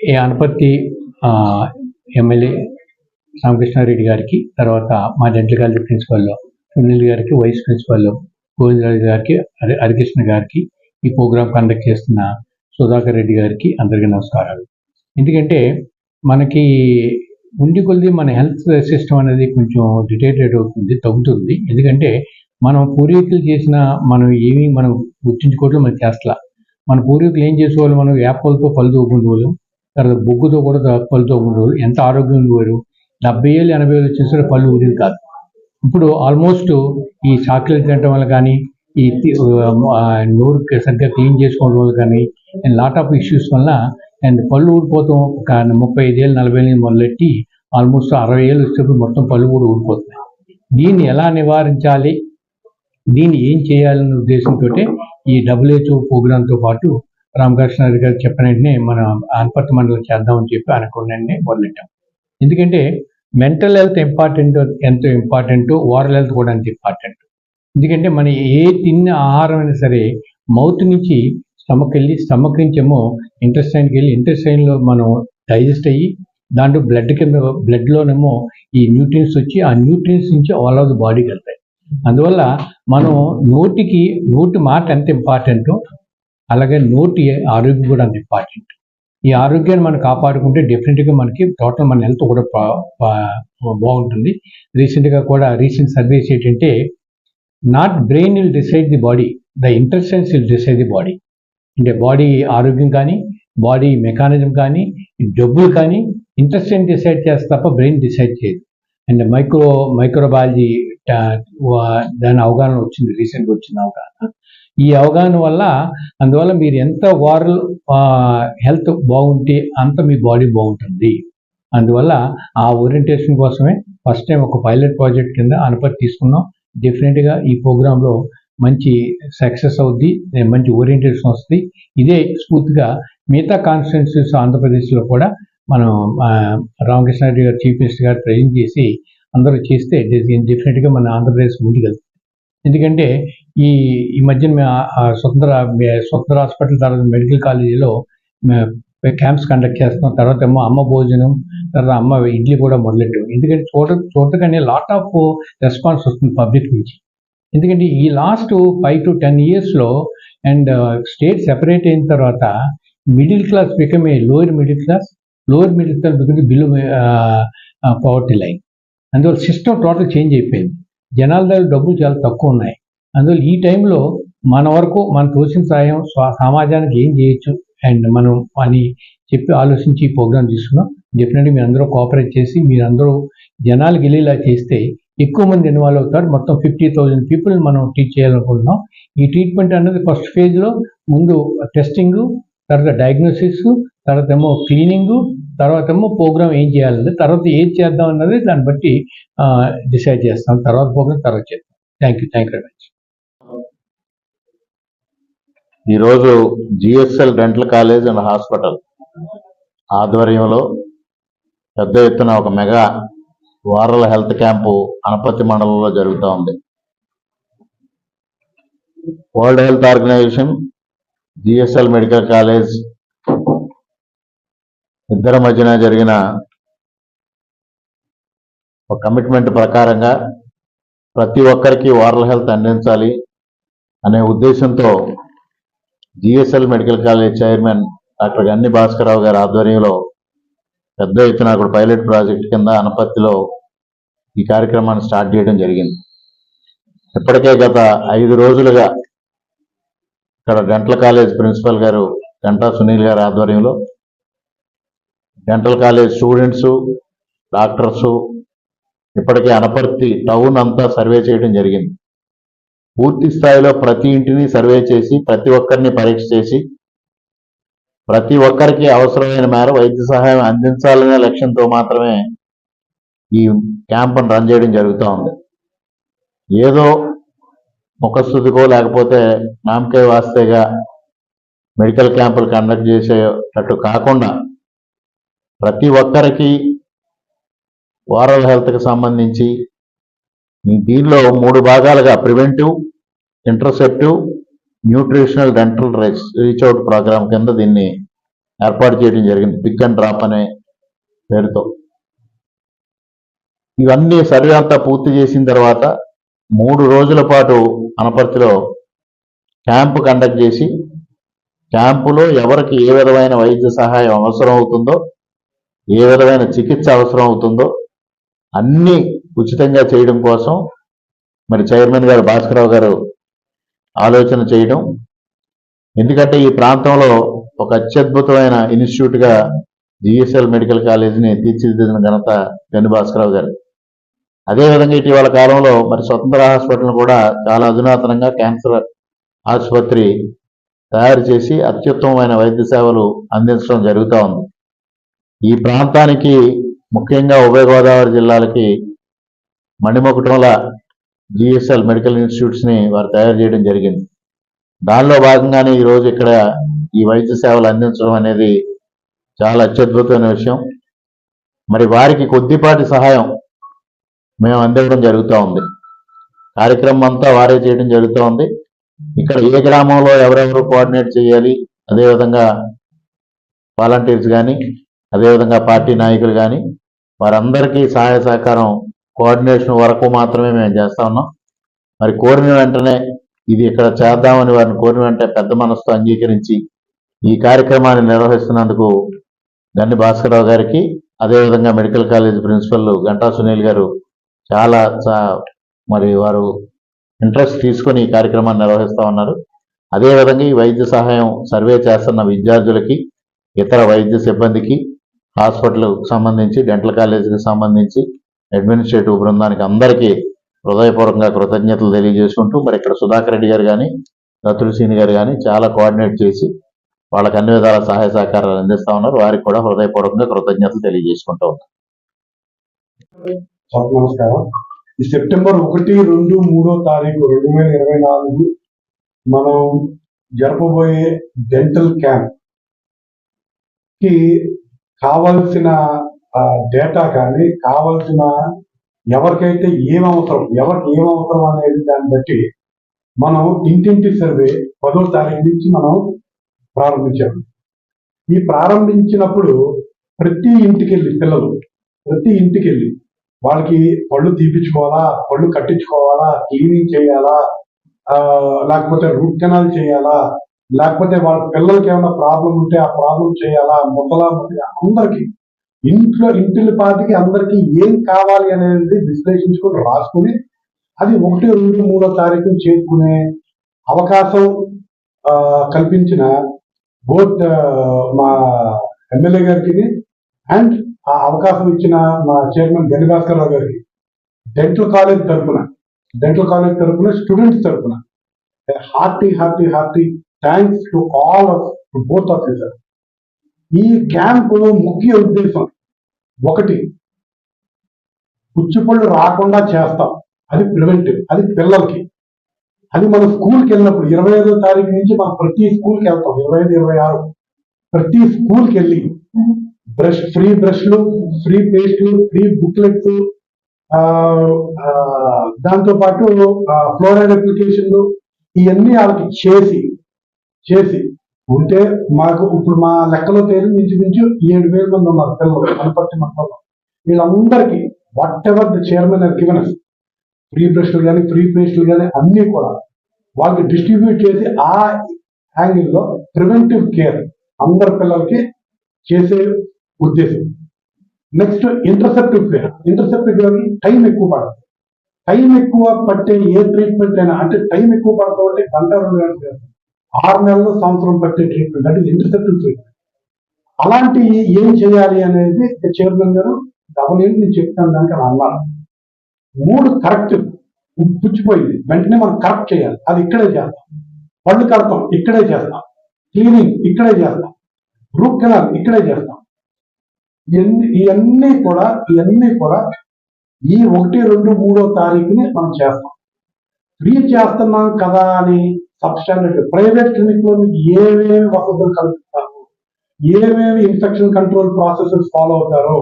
ఈ అనపర్తి ఎమ్మెల్యే రామకృష్ణారెడ్డి గారికి తర్వాత మా డెంటల్ కాలేజ్ ప్రిన్సిపల్ సునీల్ గారికి వైస్ ప్రిన్సిపల్ గోవిందరాజు గారికి హరికృష్ణ గారికి ఈ ప్రోగ్రాం కండక్ట్ చేస్తున్న సుధాకర్ రెడ్డి గారికి అందరికీ నమస్కారాలు. ఎందుకంటే మనకి ఉండి కొద్ది మన హెల్త్ సిస్టమ్ అనేది కొంచెం డిటేటెడ్ అవుతుంది తగ్గుతుంది. ఎందుకంటే మనం పూర్వీకులు చేసిన మనం ఏమీ మనం గుర్తించుకోవట్లేదు మనం చేస్తలా. మన పూర్వీకులు ఏం చేసేవాళ్ళు? మనం యాప్లతో పళ్ళు తోగుండేవాళ్ళు తర్వాత బొగ్గుతో కూడా పళ్ళుతో పళ్ళు ఎంత ఆరోగ్యం ఉండేవారు? డెబ్బై ఏళ్ళు ఎనభై ఏళ్ళు వచ్చేసరి పళ్ళు ఊరేది కాదు. ఇప్పుడు ఆల్మోస్ట్ ఈ చాక్లెట్ తినటం వల్ల కానీ ఈ నోరు సరిగ్గా క్లీన్ చేసుకోవడం వల్ల కానీ అండ్ లాట్ ఆఫ్ ఇష్యూస్ వల్ల అండ్ పళ్ళు ఊడిపోతాం. ఒక ముప్పై ఐదేళ్ళు నలభై ఏళ్ళు మొదలెట్టి ఆల్మోస్ట్ అరవై ఏళ్ళు వచ్చేప్పుడు మొత్తం పళ్ళు కూడా ఊడిపోతున్నాయి. దీన్ని ఎలా నివారించాలి? దీన్ని ఏం చేయాలనే ఉద్దేశంతో ఈ డబ్ల్యూహెచ్ఓ ప్రోగ్రాంతో పాటు రామకృష్ణ గారు చెప్పిన వెంటనే మన ఆనపర్తి మండలం చేద్దామని చెప్పి అనుకున్నాండి మొదలెట్టాం. ఎందుకంటే మెంటల్ హెల్త్ ఇంపార్టెంట్ ఎంతో ఇంపార్టెంట్ ఓరల్ హెల్త్ కూడా అంత ఇంపార్టెంట్ ఎందుకంటే మనం ఏ తిన్న ఆహారం అయినా సరే మౌత్ నుంచి స్టమక్ వెళ్ళి స్టమక్ నుంచి ఏమో ఇంటెస్టైన్కి వెళ్ళి ఇంటెస్టైన్లో మనం డైజెస్ట్ అయ్యి దాంట్లో బ్లడ్ కింద బ్లడ్లోనేమో ఈ న్యూట్రియన్స్ వచ్చి ఆ న్యూట్రియన్స్ నుంచి ఆల్ ఆఫ్ బాడీకి వెళ్తాయి. అందువల్ల మనం నోటికి నోటి మాట ఎంత ఇంపార్టెంటో అలాగే నోటి ఆరోగ్యం కూడా అంత ఇంపార్టెంట్. ఈ ఆరోగ్యాన్ని మనం కాపాడుకుంటే డెఫినెట్గా మనకి టోటల్ మన హెల్త్ కూడా బాగుంటుంది. రీసెంట్గా కూడా రీసెంట్ సర్వీస్ ఏంటంటే not brain will decide the body the intelligence will decide the body. అంటే బాడీ ఆరోగ్యం కానీ బాడీ మెకానిజం కానీ డబ్బులు కానీ ఇంటెస్టైన్ డిసైడ్ చేస్తే తప్ప బ్రెయిన్ డిసైడ్ చేయదు. అండ్ మైక్రో మైక్రోబయాలజీ దాని అవగాహన వచ్చింది రీసెంట్గా వచ్చిన అవగాహన. ఈ అవగాహన వల్ల అందువల్ల మీరు ఎంత ఓవరాల్ హెల్త్ బాగుంటే అంత మీ బాడీ బాగుంటుంది. అందువల్ల ఆ ఓరియంటేషన్ కోసమే ఫస్ట్ టైం ఒక పైలట్ ప్రాజెక్ట్ కింద అనుపతి తీసుకున్నాం. డెఫినెట్గా ఈ ప్రోగ్రాంలో మంచి సక్సెస్ అవుద్ది మంచి ఓరియంటేషన్ వస్తుంది. ఇదే స్ఫూర్తిగా మిగతా కాన్స్టిట్యున్సీస్ ఆంధ్రప్రదేశ్లో కూడా మనం రామకృష్ణారెడ్డి గారు చీఫ్ మినిస్టర్ గారు ట్రైన్ చేసి అందరూ చేస్తే డెఫినెట్గా మన ఆంధ్రప్రదేశ్ ముందుకెళ్తుంది. ఎందుకంటే ఈ ఈ మధ్యన మేము స్వతంత్ర స్వతంత్ర హాస్పిటల్ తర్వాత మెడికల్ కాలేజీలో క్యాంప్స్ కండక్ట్ చేస్తున్నాం. తర్వాత ఏమో అమ్మ భోజనం తర్వాత అమ్మ ఇడ్లీ కూడా మొదలెట్టాం. ఎందుకంటే చూడ చూడగానే లాట్ ఆఫ్ రెస్పాన్స్ వస్తుంది పబ్లిక్ నుంచి. ఎందుకంటే ఈ లాస్ట్ ఫైవ్ టు టెన్ ఇయర్స్లో అండ్ స్టేట్ సెపరేట్ అయిన తర్వాత middle class become a lower middle class lower middle class become below poverty line అందువల్ల సిస్టమ్ టోటల్ చేంజ్ అయిపోయింది. జనాల దగ్గర డబ్బులు చాలా తక్కువ ఉన్నాయి. అందువల్ల ఈ టైంలో మన వరకు మన తోచిన సాయం సమాజానికి ఏం చేయొచ్చు? అండ్ మనం అని చెప్పి ఆలోచించి ఈ ప్రోగ్రామ్ తీసుకున్నాం. డెఫినెట్గా మీరు అందరూ కోఆపరేట్ చేసి మీరందరూ జనాలకు వెళ్ళేలా చేస్తే ఎక్కువ మంది ఇన్వాల్వ్ అవుతారు. మొత్తం ఫిఫ్టీ థౌజండ్ పీపుల్ మనం టీచ్ చేయాలనుకుంటున్నాం. ఈ ట్రీట్మెంట్ అనేది ఫస్ట్ ఫేజ్లో ముందు టెస్టింగ్ తర్వాత డయాగ్నోసిస్ తర్వాత ఏమో క్లీనింగ్ తర్వాత ఏమో ప్రోగ్రామ్ ఏం చేయాలన్నది తర్వాత ఏం చేద్దాం అన్నది దాన్ని బట్టి డిసైడ్ చేస్తాం. తర్వాత ప్రోగ్రామ్ తర్వాత చేద్దాం. Thank you thank you very much. ఈరోజు GSL dental college and hospital ఆధ్వర్యంలో పెద్ద ఎత్తున ఒక mega oral health camp Anaparthi మండలంలో జరుగుతూ ఉంది. World Health Organization GSL medical college ఇద్దరి మధ్యన జరిగిన ఒక కమిట్మెంట్ ప్రకారంగా ప్రతి ఒక్కరికి ఓరల్ హెల్త్ అందించాలి అనే ఉద్దేశంతో GSL medical college chairman doctor Ganni Bhaskararao గారి ఆధ్వర్యంలో పెద్ద ఎత్తున అక్కడ పైలట్ ప్రాజెక్ట్ కింద అనపత్తిలో ఈ కార్యక్రమాన్ని స్టార్ట్ చేయడం జరిగింది. ఇప్పటికే గత ఐదు రోజులుగా ఇక్కడ డెంటల్ కాలేజ్ ప్రిన్సిపల్ గారు గంటా సునీల్ గారి ఆధ్వర్యంలో డెంటల్ కాలేజ్ స్టూడెంట్స్ డాక్టర్స్ ఇప్పటికే అనపర్తి టౌన్ అంతా సర్వే చేయడం జరిగింది. పూర్తి స్థాయిలో ప్రతి ఇంటిని సర్వే చేసి ప్రతి ఒక్కరిని పరీక్ష చేసి ప్రతి ఒక్కరికి అవసరమైన మేర వైద్య సహాయం అందించాలనే లక్ష్యంతో మాత్రమే ఈ క్యాంపును రన్ చేయడం జరుగుతూ ఉంది. ఏదో ముఖస్థుతికో లేకపోతే నామకాయ వాస్తేగా మెడికల్ క్యాంపులు కండక్ట్ చేసేటట్టు కాకుండా ప్రతి ఒక్కరికి ఓరల్ హెల్త్కి సంబంధించి దీనిలో మూడు భాగాలుగా preventive interceptive nutritional dental reach out program కింద దీన్ని ఏర్పాటు చేయడం జరిగింది. పిక్ అండ్ డ్రాప్ అనే పేరుతో. ఇవన్నీ సర్వే అంతా పూర్తి చేసిన తర్వాత మూడు రోజుల పాటు అనపర్తిలో క్యాంపు కండక్ట్ చేసి క్యాంపులో ఎవరికి ఏ విధమైన వైద్య సహాయం అవసరం అవుతుందో ఏ విధమైన చికిత్స అవసరం అవుతుందో అన్నీ ఉచితంగా చేయడం కోసం మరి చైర్మన్ గారు భాస్కరరావు గారు ఆలోచన చేయడం. ఎందుకంటే ఈ ప్రాంతంలో ఒక అత్యద్భుతమైన ఇన్స్టిట్యూట్గా జిఎస్ఎల్ మెడికల్ కాలేజీని తీర్చిదిద్దిన ఘనత గని భాస్కరరావు గారు. అదేవిధంగా ఇటీవల కాలంలో మరి స్వతంత్ర హాస్పిటల్ కూడా చాలా అధునాతనంగా క్యాన్సర్ ఆసుపత్రి తయారు చేసి అత్యుత్తమమైన వైద్య సేవలు అందించడం జరుగుతూ ఉంది. ఈ ప్రాంతానికి ముఖ్యంగా ఉభయ గోదావరి జిల్లాలకి మణిమకుటంల జిఎస్ఎల్ మెడికల్ ఇన్స్టిట్యూట్స్ని వారు తయారు చేయడం జరిగింది. దానిలో భాగంగానే ఈ రోజు ఇక్కడ ఈ వైద్య సేవలు అందించడం అనేది చాలా అత్యద్భుతమైన విషయం. మరి వారికి కొద్దిపాటి సహాయం మేము అందించడం జరుగుతూ ఉంది. కార్యక్రమం అంతా వారే చేయడం జరుగుతూ ఉంది. ఇక్కడ ఏ గ్రామంలో ఎవరెవరు కోఆర్డినేట్ చేయాలి అదేవిధంగా వాలంటీర్స్ కానీ అదేవిధంగా పార్టీ నాయకులు కానీ వారందరికీ సహాయ సహకారం కోఆర్డినేషన్ వరకు మాత్రమే మేము చేస్తా ఉన్నాం. మరి కోరిన వెంటనే ఇది ఇక్కడ చేద్దామని వారిని కోరిన వెంటనే పెద్ద మనసుతో అంగీకరించి ఈ కార్యక్రమాన్ని నిర్వహిస్తున్నందుకు గన్ని భాస్కరరావు గారికి అదేవిధంగా medical college principal Ganta Sunil గారు చాలా మరి వారు ఇంట్రెస్ట్ తీసుకొని ఈ కార్యక్రమాన్ని నిర్వహిస్తా ఉన్నారు. అదేవిధంగా ఈ వైద్య సహాయం సర్వే చేస్తున్న విద్యార్థులకి ఇతర వైద్య సిబ్బందికి హాస్పిటల్ సంబంధించి డెంటల్ కాలేజీకి సంబంధించి అడ్మినిస్ట్రేటివ్ బృందానికి అందరికీ హృదయపూర్వకంగా కృతజ్ఞతలు తెలియజేసుకుంటూ మరి ఇక్కడ సుధాకర్ రెడ్డి గారు కానీ రతులసీని గారు కానీ చాలా కోఆర్డినేట్ చేసి వాళ్ళకి అన్ని విధాల సహాయ సహకారాలు అందిస్తా ఉన్నారు. వారికి కూడా హృదయపూర్వకంగా కృతజ్ఞతలు తెలియజేసుకుంటూ ఉన్నారు సార్ నమస్కారం. ఈ సెప్టెంబర్ ఒకటి రెండు మూడో తారీఖు రెండు వేల ఇరవై నాలుగు మనం జరపబోయే డెంటల్ క్యాంప్కి కావలసిన డేటా కానీ కావలసిన ఎవరికైతే ఏం అవసరం ఎవరికి ఏం అవసరం అనేది దాన్ని బట్టి మనం ఇంటింటి సర్వే పదో తారీఖు నుంచి మనం ప్రారంభించాము. ఈ ప్రారంభించినప్పుడు ప్రతి ఇంటికి వెళ్ళి పిల్లలు ప్రతి ఇంటికి వెళ్ళి వాళ్ళకి పళ్ళు తీపించుకోవాలా పళ్ళు కట్టించుకోవాలా క్లీనింగ్ చేయాలా లేకపోతే రూట్ కెనాల్ చేయాలా లేకపోతే వాళ్ళ పిల్లలకి ఏమైనా ప్రాబ్లం ఉంటే ఆ ప్రాబ్లం చేయాలా? ముసలా అందరికి ఇంట్లో ఇంటిల పాటికి అందరికి ఏం కావాలి అనేది విశ్లేషించుకొని రాసుకుని అది ఒకటి రెండు మూడో తారీఖు చేసుకునే అవకాశం కల్పించిన బోత్ మా ఎమ్మెల్యే గారికి అండ్ ఆ అవకాశం ఇచ్చిన మా చైర్మన్ గణిభాస్కర్ రావు గారికి. డెంటల్ కాలేజ్ తరఫున డెంటల్ కాలేజ్ తరఫున స్టూడెంట్స్ తరఫున hearty hearty hearty thanks to all of both of sir ఈ క్యాంప్ ముఖ్య ఉద్దేశం ఒకటి పుచ్చిపళ్ళు రాకుండా చేస్తాం. అది ప్రివెంటివ్ అది పిల్లలకి. అది మనం స్కూల్కి వెళ్ళినప్పుడు ఇరవై ఐదో తారీఖు నుంచి మనం ప్రతి స్కూల్కి వెళ్తాం. ఇరవై ఐదు ఇరవై ఆరు. ప్రతి స్కూల్కి వెళ్ళి బ్రష్ ఫ్రీ బ్రష్లు ఫ్రీ పేస్ట్లు ఫ్రీ బుక్లెట్స్ దాంతో పాటు ఫ్లోరైడ్ అప్లికేషన్లు ఇవన్నీ వాళ్ళకి చేసి చేసి ఉంటే మాకు ఇప్పుడు మా లెక్కలో తేలి ఇంచుమించు ఏడు వేల మంది ఉన్నారు పిల్లలు కనపట్టి మండలంలో. వీళ్ళందరికీ whatever the chairman are given free బ్రష్లు కానీ ఫ్రీ పేస్ట్లు కానీ అన్ని కూడా వాళ్ళకి డిస్ట్రిబ్యూట్ చేసి ఆ యాంగిల్లో ప్రివెంటివ్ కేర్ అందరి పిల్లలకి చేసే ఉద్దేశం. నెక్స్ట్ ఇంటర్సెప్టివ్ కేర్ ఇంటర్సెప్టివ్ కేర్కి టైం ఎక్కువ పడుతుంది. టైం ఎక్కువ పట్టే ఏ ట్రీట్మెంట్ అయినా అంటే టైం ఎక్కువ పడుతూ అంటే గంట రెండు గంటలు ఆరు నెలలు సంవత్సరం పట్టే ట్రీట్మెంట్ అంటే ఇంటర్సెప్టివ్ ట్రీట్మెంట్ అలాంటి ఏం చేయాలి అనేది చైర్మన్ గారు డబల్ ఏంటి నేను చెప్తాను దానికి అని అన్నారు. మూడు కరెక్ట్ పుచ్చిపోయింది. వెంటనే మనం కరెక్ట్ చేయాలి. అది ఇక్కడే చేస్తాం. పళ్ళు కడతాం ఇక్కడే చేస్తాం. క్లీనింగ్ ఇక్కడే చేస్తాం. రూట్ కెనాల్ ఇక్కడే చేస్తాం. ఇవన్నీ ఇవన్నీ కూడా ఇవన్నీ కూడా ఈ ఒకటి రెండు మూడో తారీఖుని మనం చేస్తాం. ఫ్రీ చేస్తున్నాం కదా అని సబ్స్టాండర్డ్ ప్రైవేట్ క్లినిక్లో మీకు ఏమేమి వసతులు కల్పిస్తారు ఏమేమి ఇన్ఫెక్షన్ కంట్రోల్ ప్రాసెసెస్ ఫాలో అవుతారో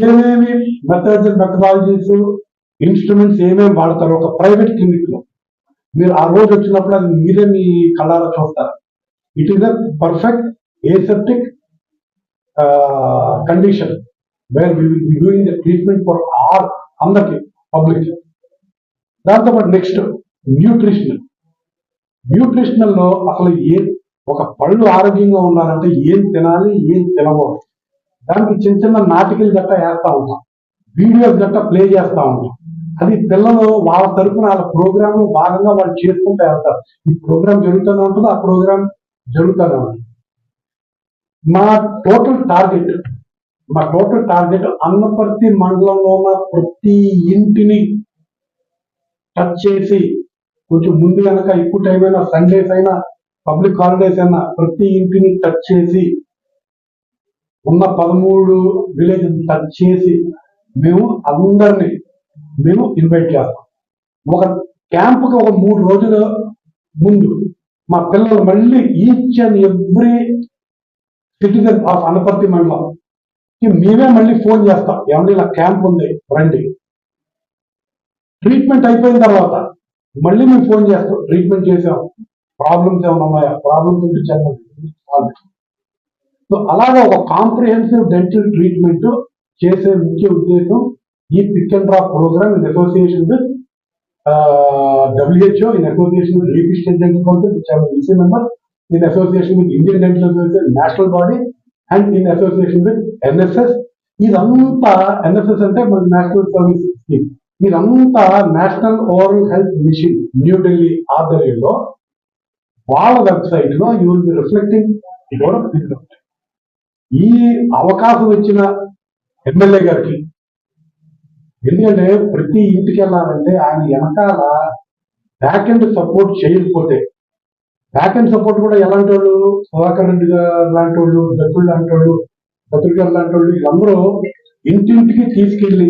ఏమేమి మెథడ్స్ మెథడాలజీస్ ఇన్స్ట్రుమెంట్స్ ఏమేమి వాడతారో ఒక ప్రైవేట్ క్లినిక్లో మీరు ఆ రోజు వచ్చినప్పుడు అది మీరే మీ కళ్ళారా చూస్తారు? It is a perfect aseptic condition where we doing the treatment for all అందరికి పబ్లిక్ దాంతోపాటు నెక్స్ట్ న్యూట్రిషన్ న్యూట్రిషనల్లో అసలు ఏ ఒక పళ్ళు ఆరోగ్యంగా ఉండాలంటే ఏం తినాలి ఏం తినకూడదు? దానికి చిన్న చిన్న నాటికలు గట్ట వేస్తా ఉంటాం. వీడియోస్ గట్ట ప్లే చేస్తా ఉంటాం. అది పిల్లలు వాళ్ళ తరపున వాళ్ళ ప్రోగ్రామ్లో భాగంగా వాళ్ళు చేసుకుంటూ వెళ్తారు. ఈ ప్రోగ్రామ్ జరుగుతూనే ఉంటుంది ఆ ప్రోగ్రామ్ జరుగుతూనే ఉంటుంది. మా టోటల్ టార్గెట్ మా టోటల్ టార్గెట్ అన్నపర్తి మండలంలో ఉన్న ప్రతి ఇంటిని టచ్ చేసి కొంచెం ముందు కనుక ఎక్కువ టైం అయినా సండేస్ అయినా పబ్లిక్ హాలిడేస్ అయినా ప్రతి ఇంటిని టచ్ చేసి ఉన్న పదమూడు విలేజ్ టచ్ చేసి మేము అందరినీ మేము ఇన్వైట్ చేస్తాం. ఒక క్యాంప్కి ఒక మూడు రోజుల ముందు మా పిల్లలు మళ్ళీ each and every citizen of Anaparthi మండలం మేమే మళ్ళీ ఫోన్ చేస్తాం. ఏమన్నా ఇలా క్యాంప్ ఉంది రండి. ట్రీట్మెంట్ అయిపోయిన తర్వాత మళ్ళీ మేము ఫోన్ చేస్తాం. ట్రీట్మెంట్ చేసాం ప్రాబ్లమ్స్ ఏమైనా ఉన్నాయా? ప్రాబ్లమ్స్ ఉంటే చెప్పండి. సో అలాగే ఒక కాంప్రిహెన్సివ్ డెంటల్ ట్రీట్మెంట్ చేసే ముఖ్య ఉద్దేశం ఈ pick and drop program in association with WHO in association with రీపిస్టెడ్ dental council which EC member in association with Indian dental association national body and in association with NSS ఇదంతా NSS అంటే మన national service scheme ఇదంతా national oral health mission New Delhi ఆధ్వర్యంలో వాళ్ళ వెబ్సైట్లో you will be reflecting ఈ అవకాశం ఇచ్చిన ఎమ్మెల్యే గారికి ఎందుకంటే ప్రతి ఇంటికి వెళ్ళాలంటే ఆయన వెనకాల బ్యాక్ అండ్ సపోర్ట్ చేయకపోతే బ్యాక్ అండ్ సపోర్ట్ కూడా ఎలాంటి వాళ్ళు? సుధాకర్ రెడ్డి గారు లాంటి వాళ్ళు దత్తుడు లాంటి వాళ్ళు దత్తుడు గారు లాంటి వాళ్ళు వీళ్ళందరూ ఇంటింటికి తీసుకెళ్ళి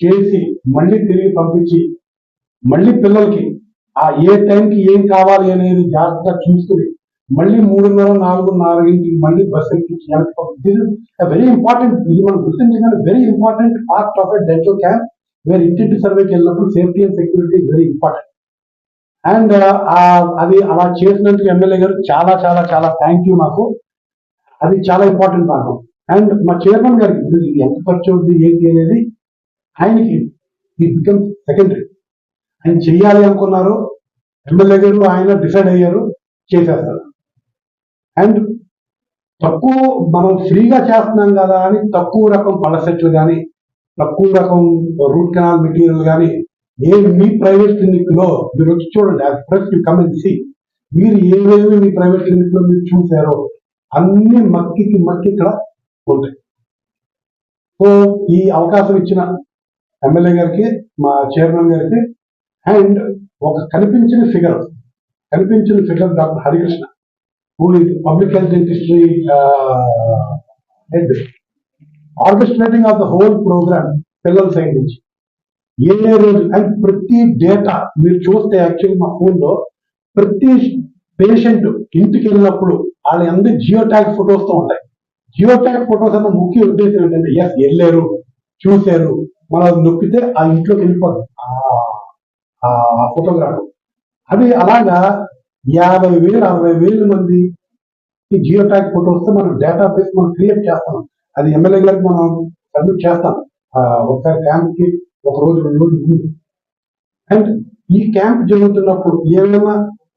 చేసి మళ్ళీ తిరిగి పంపించి మళ్ళీ పిల్లలకి ఆ ఏ టైంకి ఏం కావాలి అనేది జాగ్రత్తగా చూసుకుని మళ్ళీ మూడున్నర నాలుగు నాలుగింటికి మళ్ళీ బస్ ఎక్కించి వెరీ ఇంపార్టెంట్ ఇది మనం గుర్తించగానే very important part of a dental camp వేరే ఇంటింటి సర్వేకి వెళ్ళినప్పుడు safety and security very important and అది అలా చేసినందుకు ఎమ్మెల్యే గారు చాలా చాలా చాలా థ్యాంక్ యూ నాకు అది చాలా ఇంపార్టెంట్ నాకు అండ్ మా చైర్మన్ గారికి ఇది ఎంత ఖర్చు అవుతుంది ఏంటి అనేది ఆయనకి ఈ బికమ్ సెకండరీ ఆయన చెయ్యాలి అనుకున్నారు ఎమ్మెల్యే గారు ఆయన డిసైడ్ అయ్యారు చేసేస్తారు. అండ్ తక్కువ మనం ఫ్రీగా చేస్తున్నాం కదా అని తక్కువ రకం పళ్ళ సెట్లు కానీ తక్కువ రకం రూట్ కెనాల్ మెటీరియల్ కానీ ఏ మీ ప్రైవేట్ క్లినిక్లో మీరు వచ్చి చూడండి as press you come and see మీరు ఏవేవి మీ ప్రైవేట్ క్లినిక్లో మీరు చూసారో అన్ని మక్కికి మక్కి ఇక్కడ ఉంటాయి. సో ఈ అవకాశం ఇచ్చిన ఎమ్మెల్యే గారికి మా చైర్మన్ గారికి అండ్ ఒక కనిపించిన ఫిగర్ కనిపించిన figure doctor Harikrishna who is public health dentistry uh, head, orchestrating of the పిల్లల సైడ్ నుంచి. ఏ రోజు అండ్ ప్రతి డేటా మీరు చూస్తే యాక్చువల్లీ మా ఫోన్లో ప్రతి పేషెంట్ ఇంటికి వెళ్ళినప్పుడు వాళ్ళ అందరి జియో ట్యాగ్ ఫొటోస్తో ఉంటాయి. జియో ట్యాగ్ ఫొటోస్ అన్న ముఖ్య ఉద్దేశం ఏంటంటే ఎస్ వెళ్ళారు చూశారు మనం నొక్కితే ఆ ఇంట్లోకి వెళ్ళిపోదు ఆ ఫోటోగ్రాఫ్. అది అలాగా యాభై వేలు అరవై వేల మంది ఈ జియో ట్యాగ్ ఫోటోస్ మనం డేటాబేస్ మనం క్రియేట్ చేస్తాం. అది ఎమ్మెల్యే గారికి మనం సబ్మిట్ చేస్తాం. ఆ, ఒకసారి క్యాంప్కి ఒక రోజు రెండు రోజులు ముందు. అండ్ ఈ క్యాంప్ జరుగుతున్నప్పుడు ఏమైనా